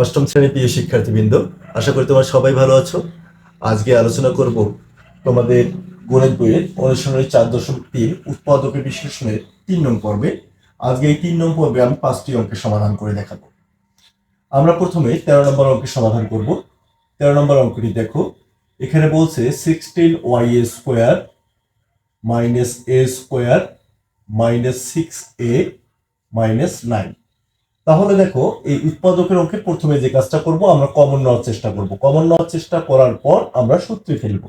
অষ্টম শ্রেণি প্রিয় শিক্ষার্থীবৃন্দ, আশা করি তোমরা সবাই ভালো আছো। আজকে আলোচনা করব তোমাদের গণিত বইয়ের অনুশীলনের চার দশমিক তিন উৎপাদকের বিশ্লেষণের তিন নং পর্বে। আজকে এই তিন নং পর্বে আমি পাঁচটি অঙ্কের সমাধান করে দেখাবো। আমরা প্রথমে তেরো নম্বর অঙ্কের সমাধান করব। তেরো নম্বর অঙ্কটি দেখো। এখানে বলছে sixteen y a square minus a square minus six a minus nine তাহলে দেখো, এই উৎপাদকের অঙ্কে প্রথমে যে কাজটা করব, আমরা কমন নেওয়ার চেষ্টা করব। কমন নেওয়ার চেষ্টা করার পর আমরা সূত্রে ফেলব।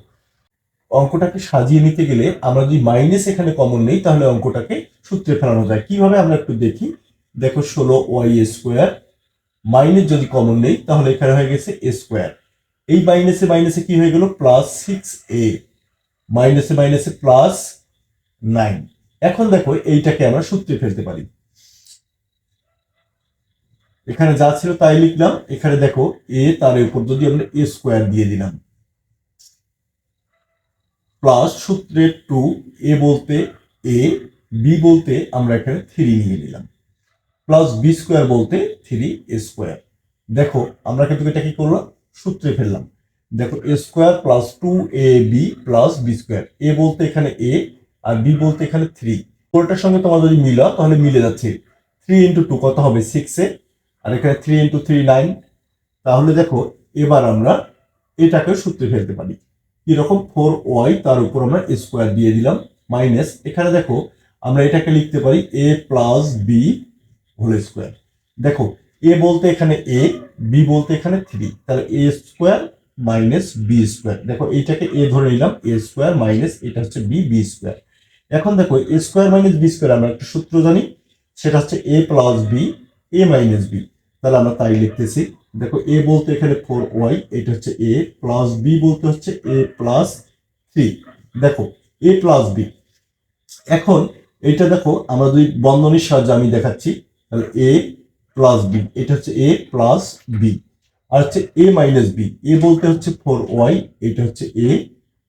অঙ্কটাকে সাজিয়ে নিতে গেলে আমরা যদি মাইনাস এখানে কমন নেই, তাহলে অঙ্কটাকে সূত্রে ফেলানো যায়। কীভাবে আমরা একটু দেখি? দেখো, ষোলো ওয়াই স্কোয়ার মাইনাস যদি কমন নেই, তাহলে এখানে হয়ে গেছে এ স্কোয়ার এই মাইনাসে মাইনাসে কি হয়ে গেল? প্লাস সিক্স এ মাইনাসে মাইনাসে প্লাস নাইন এখন দেখো, এইটাকে আমরা সূত্রে ফেলতে পারি। এখানে যা ছিল তাই লিখলাম। এখানে দেখো, এ তার উপর যদি আমরা এ স্কোয়ার দিয়ে দিলাম। প্লাস সূত্রে টু, এ বলতে এ, বি বলতে আমরা এখানে থ্রি নিয়ে নিলাম। প্লাস বি স্কোয়ার বলতে থ্রি, এ স্কোয়ার। দেখো, আমরা কিন্তু এটা কি করলাম? সূত্রে ফেললাম। দেখো, a square plus two, a, b plus b square. A বলতে এখানে এ, আর বি বলতে এখানে থ্রি। পুরোটার সঙ্গে তোমার যদি মিলা তাহলে মিলে যাচ্ছে। থ্রি ইন্টু টু কত হবে? সিক্স এ। আর এখানে থ্রি ইন্টু থ্রি নাইন তাহলে দেখো, এবার আমরা এটাকে সূত্রে ফেলতে পারি। কীরকম ফোর ওয়াই তার উপর আমরা স্কোয়ার দিয়ে দিলাম মাইনাস এখানে দেখো, আমরা এটাকে লিখতে পারি a plus b whole square দেখো এ বলতে এখানে এ বি বলতে এখানে থ্রি তাহলে a square minus b square দেখো, এইটাকে এ ধরে নিলাম এ স্কোয়ার মাইনাস এটা হচ্ছে বি বি স্কোয়ার এখন দেখো a square minus b square আমরা একটা সূত্র জানি, সেটা হচ্ছে a plus b a minus b তাহলে আমরা তাই লিখতেছি। দেখো এ বলতে এখানে ফোর ওয়াই এটা হচ্ছে এ প্লাস বি বলতে হচ্ছে এ প্লাস থ্রি দেখো এ প্লাস বি এখন এটা দেখো, আমরা যদি বন্ধনীর সাহায্যে আমি দেখাচ্ছি, তাহলে এ প্লাস বি এটা হচ্ছে এ প্লাস বি আর হচ্ছে এ মাইনাস বি এ বলতে হচ্ছে ফোর ওয়াই এটা হচ্ছে এ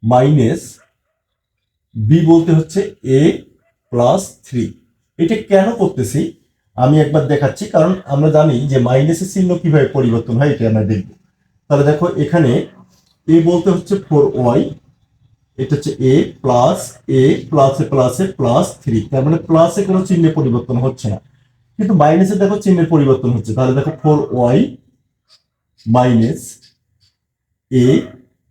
মাইনাস বি বলতে হচ্ছে এ প্লাস থ্রি এটা কেন করতেছি? আমি একবার দেখাচ্ছি, কারণ আমরা জানি যে মাইনাসের চিহ্ন কীভাবে পরিবর্তন হয় এটা আমরা দেখব। তাহলে দেখো, এখানে এ বলতে হচ্ছে ফোর ওয়াই এটা হচ্ছে এ প্লাস এ প্লাসে প্লাসে প্লাস থ্রি তার মানে প্লাসে কোনো চিহ্নের পরিবর্তন হচ্ছে না। কিন্তু মাইনাসে দেখো চিহ্নের পরিবর্তন হচ্ছে। তাহলে দেখো ফোর ওয়াই মাইনাস এ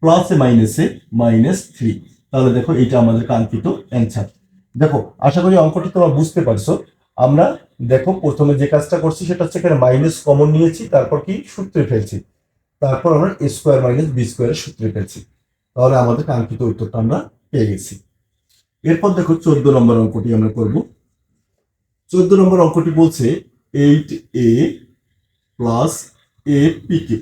প্লাসে মাইনাসে মাইনাস থ্রি তাহলে দেখো এটা আমাদের কাঙ্ক্ষিত অ্যান্সার দেখো, আশা করি অঙ্কটি তোমরা বুঝতে পারছ। আমরা দেখো প্রথমে যে কাজটা করছি সেটা হচ্ছে এখানে মাইনাস কমন নিয়েছি, তারপর কি? সূত্রে ফেলছি। তারপর আমরা এ স্কোয়ার মাইনাস বি স্কোয়ারের সূত্রে ফেলছি। তাহলে আমাদের কাঙ্ক্ষিত উত্তরটা আমরা পেয়ে গেছি। এরপর দেখো চোদ্দ নম্বর অঙ্কটি আমরা করব। চোদ্দ নম্বর অঙ্কটি বলছে eight a plus a p q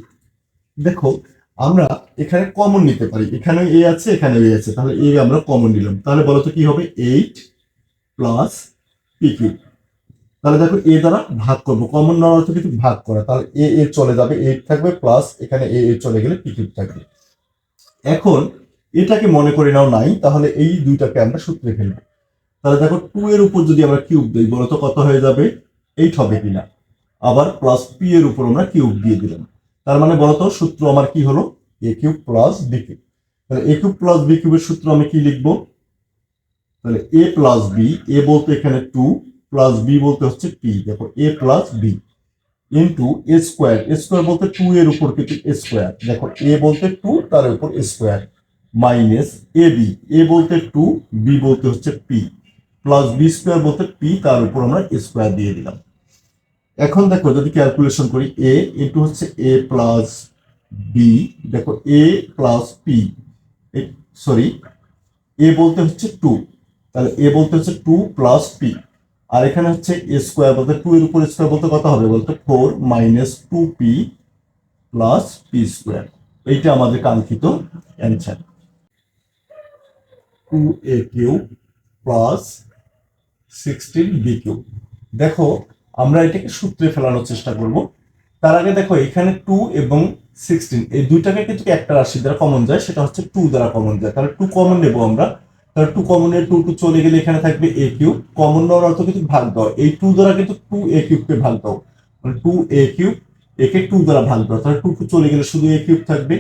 দেখো, আমরা এখানে কমন নিতে পারি। এখানে এ আছে, এখানে এ আছে। তাহলে এ আমরা কমন নিলাম। তাহলে বলতো কি হবে? এইট প্লাস পি কিউ তাহলে দেখো এ দ্বারা ভাগ করব। কমন নেওয়ার অর্থ কিন্তু ভাগ করা। তাহলে এ এ চলে যাবে এইট থাকবে প্লাস এখানে এ এ চলে গেলে পি থাকবে। এখন এটাকে মনে করে নাও নাই তাহলে এই দুইটাকে আমরা সূত্রে ফেলব। তাহলে দেখো টু এর উপর যদি আমরা কিউব দিই বলতো কত হয়ে যাবে? এইট হবে কিনা? আবার প্লাস পি এর উপর আমরা কিউব দিয়ে দিলাম। তার মানে বলতো সূত্র আমার কি হলো? A cube plus b cube তাহলে এ কিউব প্লাস বি কিউবের সূত্র আমি কি লিখব? তাহলে এ প্লাস বি এ বলতে এখানে টু প্লাস বি বলতে হচ্ছে পি দেখো a plus b into a square a square বলতে টু এর উপর কিন্তু এ স্কোয়ার দেখো এ বলতে টু তার উপর square minus a b a বলতে টু বি বলতে হচ্ছে পি প্লাস বি স্কোয়ার বলতে পি তার উপর আমরা স্কোয়ার দিয়ে দিলাম। এখন দেখো যদি ক্যালকুলেশন করি এ ইন্টু হচ্ছে এ প্লাস বি দেখো a plus p sorry a বলতে হচ্ছে টু তাহলে এ বলতে হচ্ছে টু প্লাস পি আর এখানে হচ্ছে এ স্কোয়ার বলতে টু এর উপর স্কোয়ার বলতে কত হবে বলতে? Four minus two p plus p square এইটা আমাদের কাঙ্ক্ষিত answer two a q plus sixteen b q দেখো, আমরা এটাকে সূত্রে ফেলানোর চেষ্টা করব। তার আগে দেখো, এখানে টু এবং সিক্সটিন এই দুইটাকে কিন্তু একটা রাশি দ্বারা কমন যায়, সেটা হচ্ছে টু দ্বারা কমন যায়। তাহলে টু কমন নেব আমরা। তাহলে টু কমনের টু টু চলে গেলে এখানে থাকবে এ কিউব কমন নেওয়ার অর্থ কিন্তু ভাগ দাও এই টু দ্বারা কিন্তু টু এ কিউবকে ভাগ দাও মানে টু এ কিউব একে টু দ্বারা ভাগ দাও তাহলে টু টু চলে গেলে শুধু এ কিউব থাকবে।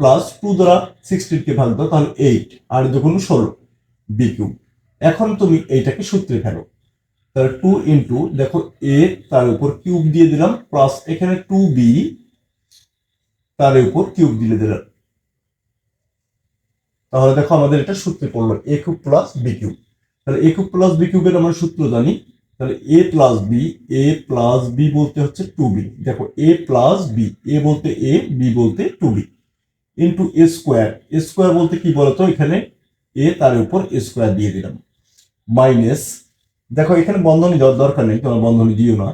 প্লাস টু দ্বারা সিক্সটিনকে ভাগ দাও তাহলে এইট আর যখন ষোলো বি কিউব এখন তুমি এইটাকে সূত্রে ফেলো। তাহলে টু ইন্টু দেখো এ তার উপর কিউব দিয়ে দিলাম প্লাস এখানে টু বি তার উপর কিউব দিয়ে দিলাম। তাহলে দেখো আমাদের এটা সূত্রে পড়ল a cube plus b cube তাহলে এ কিউব প্লাস বি কিউবের আমরা সূত্র জানি। তাহলে a plus b a plus b বলতে হচ্ছে টু বি দেখো এ প্লাস বি এ বলতে এ বি বলতে two b into a square a square বলতে কি বলতো? এখানে এ তার উপর এ স্কোয়ার দিয়ে দিলাম। মাইনাস দেখো এখানে বন্ধনী দেওয়ার দরকার নেই, তোমার বন্ধনী দিও না।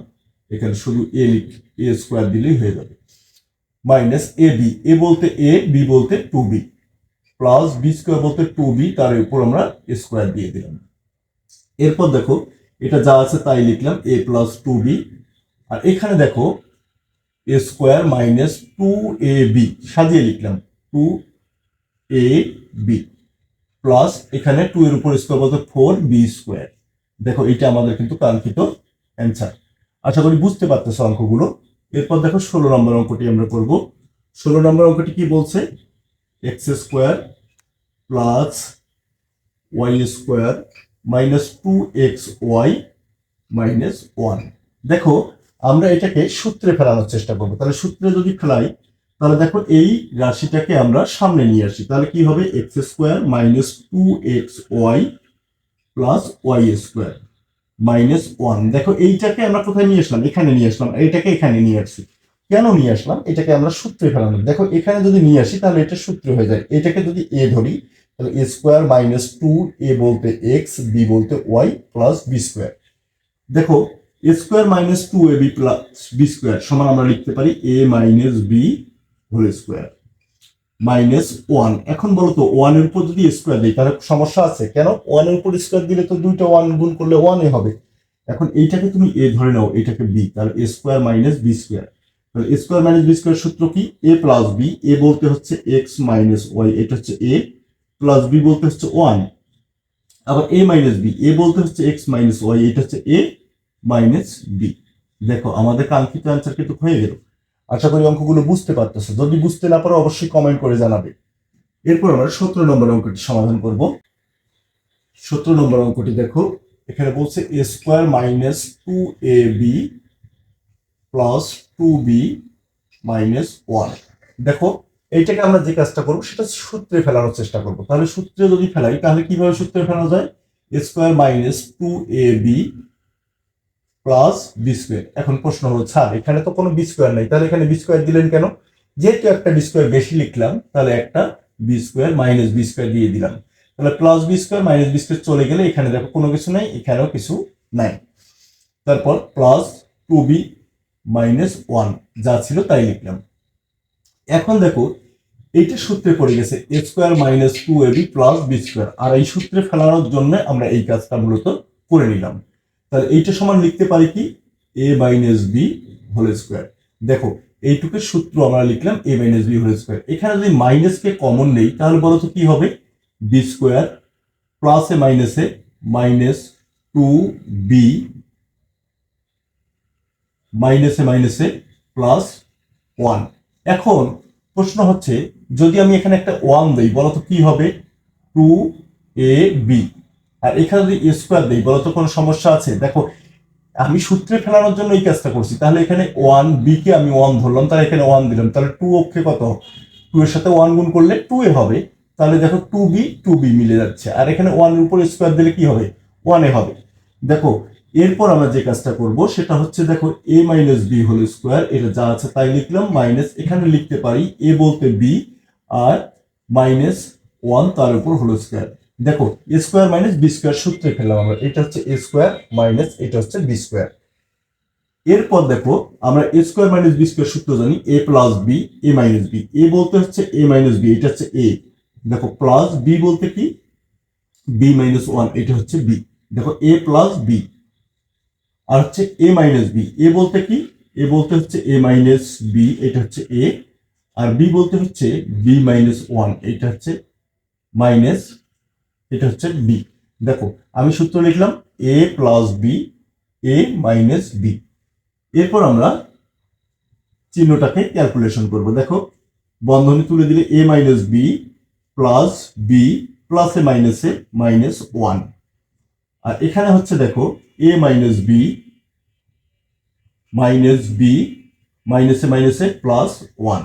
এখানে শুধু এ লিখ এ স্কোয়ার দিলেই হয়ে যাবে। মাইনাস এ বি এ বলতে এ বি বলতে two b plus b square বলতে টু বি তার উপর আমরা স্কোয়ার দিয়ে দিলাম। এরপর দেখো, এটা যা আছে তাই লিখলাম এ প্লাস টু বি আর এখানে দেখো a square minus two a b সাজিয়ে লিখলাম টু এ বি প্লাস এখানে টু এর উপর স্কোয়ার বলতে ফোর বি স্কোয়ার দেখো, এটা আমাদের কিন্তু কাঙ্ক্ষিত অ্যান্সার আশা করি বুঝতে পারতেছো অঙ্কগুলো। এরপর দেখো, ষোলো নম্বর অঙ্কটি আমরা করব। ষোলো নম্বর অঙ্কটি কি বলছে? X square plus y square minus two x y minus one দেখো, আমরা এটাকে সূত্রে ফেলানোর চেষ্টা করব। তাহলে সূত্রে যদি ফেলাই, তাহলে দেখো এই রাশিটাকে আমরা সামনে নিয়ে আসি। তাহলে কি হবে? X square minus two x y plus y square minus one দেখো, এইটাকে আমরা কোথায় নিয়ে আসলাম? এখানে নিয়ে আসলাম। এইটাকে এখানে নিয়ে আসছি কেন নিয়ে আসলাম? এটাকে আমরা সূত্রে ফেলানো দেখো, এখানে যদি নিয়ে আসি, তাহলে এটা সূত্রে হয়ে যায়। এটাকে যদি এ ধরি, তাহলে a square minus two a বলতে এক্স বি বলতে ওয়াই প্লাস বি স্কোয়ার দেখো a square minus two a b plus b square সমান আমরা লিখতে পারি a minus b whole square minus one এখন বলো তো ওয়ানের উপর যদি স্কোয়ার দিই, তাহলে সমস্যা আছে। কেন? ওয়ানের উপর স্কোয়ার দিলে তো দুইটা ওয়ান গুণ করলে ওয়ানে হবে। এখন এইটাকে তুমি এ ধরে নাও, এটাকে বি তাহলে a square minus b square square minus b square সূত্র কি? এ প্লাস বি এ বলতে হচ্ছে এক্স মাইনাস ওয়াই এটা হচ্ছে এ প্লাস বি বলতে হচ্ছে ওয়ান আবার এ মাইনাস বি এ বলতে হচ্ছে এক্স মাইনাস ওয়াই এটা হচ্ছে এ মাইনাস বি দেখো, আমাদের কাঙ্ক্ষিত অ্যান্সার কিন্তু হয়ে গেল। আশা করি অঙ্কগুলো বুঝতে পারতেছো। যদি বুঝতে না পারো, অবশ্যই কমেন্ট করে জানাবে। এরপর আমরা সতেরো নম্বর অঙ্কটি সমাধান করব। সতেরো নম্বর অঙ্কটি দেখো, এখানে বলছে a square minus two a b plus two b minus one দেখো, এইটাকে আমরা যে কাজটা করব, সেটা সূত্রে ফেলানোর চেষ্টা করব। তাহলে সূত্রে যদি ফেলাই, তাহলে কীভাবে সূত্রে ফেলানো যায়? Square minus two a b plus b square এখন প্রশ্ন হলো, স্যার, এখানে তো কোনো বি স্কোয়ার নাই। তাহলে এখানে বি স্কোয়ার দিলেন কেন? যেহেতু একটা বি স্কোয়ার বেশি লিখলাম, তাহলে একটা b square minus b square দিয়ে দিলাম। তাহলে plus b square minus b square চলে গেলে এখানে দেখো কোনো কিছু নাই, এখানেও কিছু নাই। তারপর plus two b minus one যা ছিল তাই লিখলাম। এখন দেখো, এইটা সূত্রে পড়ে গেছে a square minus two a b plus b square আর এই সূত্রে ফেলানোর জন্য আমরা এই কাজটা মূলত করে নিলাম। তাহলে এইটা সমান লিখতে পারি কি? A minus b whole square দেখো, এইটুকের সূত্র আমরা লিখলাম a minus b whole square এখানে যদি মাইনাসকে কমন নেই, তাহলে বলো তো কি হবে? বি স্কোয়ার প্লাস এ মাইনাসে মাইনাস টু বি মাইনাসে মাইনাসে প্লাস ওয়ান এখন প্রশ্ন হচ্ছে, যদি আমি এখানে একটা ওয়ান দিই বলো তো কি হবে? টু এ বি আর এখানে যদি স্কোয়ার দিই বলো তো কোনো সমস্যা আছে? দেখো, আমি সূত্রে ফেলানোর জন্য এই কাজটা করছি। তাহলে এখানে ওয়ান বি কে আমি ওয়ান ধরলাম, তাহলে এখানে ওয়ান দিলাম। তাহলে টু অক্ষে কত? টু এর সাথে ওয়ান গুণ করলে টু এ হবে। তাহলে দেখো টু বি টু বি মিলে যাচ্ছে। আর এখানে ওয়ানের উপর স্কোয়ার দিলে কি হবে? ওয়ান এ হবে। দেখো এরপর আমরা যে কাজটা করব, সেটা হচ্ছে দেখো a minus b whole square এটা যা আছে তাই লিখলাম মাইনাস এখানে লিখতে পারি এ বলতে বি আর মাইনাস ওয়ান তার উপর হোল স্কোয়ার দেখো a square minus b square সূত্রে ফেললাম আমরা, এটা হচ্ছে এ স্কোয়ার মাইনাস এটা হচ্ছে বি স্কোয়ার এরপর দেখো, আমরা a square minus b square সূত্র জানি a plus b a minus b a বলতে হচ্ছে এ মাইনাস বি এটা হচ্ছে এ দেখো প্লাস বি বলতে কি? বি মাইনাস ওয়ান এটা হচ্ছে বি দেখো এ প্লাস বি আর হচ্ছে এ মাইনাস বি এ বলতে কি? এ বলতে হচ্ছে এ মাইনাস বি এটা হচ্ছে এ আর বি বলতে হচ্ছে বি মাইনাস ওয়ান এটা হচ্ছে মাইনাস এটা হচ্ছে বি দেখো, আমি সূত্র লিখলাম a plus b a minus b এরপর আমরা চিহ্নটাকে ক্যালকুলেশন করব। দেখো, বন্ধনী তুলে দিলে a minus b plus b plus a minus a minus one আর এখানে হচ্ছে দেখো a minus b minus b মাইনাসে মাইনাসে প্লাস ওয়ান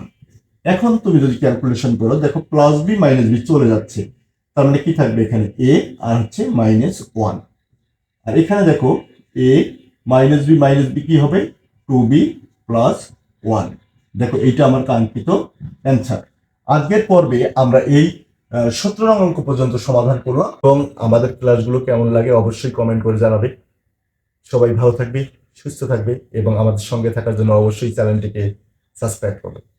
এখন তুমি যদি ক্যালকুলেশন করো, দেখো প্লাস বি মাইনাস বি চলে যাচ্ছে। তার মানে কি থাকবে এখানে? এ আর হচ্ছে মাইনাস ওয়ান আর এখানে দেখো a minus b minus b কি হবে? টু বি প্লাস ওয়ান দেখো, এইটা আমার কাঙ্ক্ষিত অ্যান্সার আজকের পর্বে আমরা এই সতেরো নং অঙ্ক পর্যন্ত সমাধান করলাম এবং আমাদের ক্লাসগুলো কেমন লাগে অবশ্যই কমেন্ট করে জানাবে। সবাই ভালো থাকবে, সুস্থ থাকবে এবং আমাদের সঙ্গে থাকার জন্য অবশ্যই চ্যানেলটিকে সাবস্ক্রাইব করবে।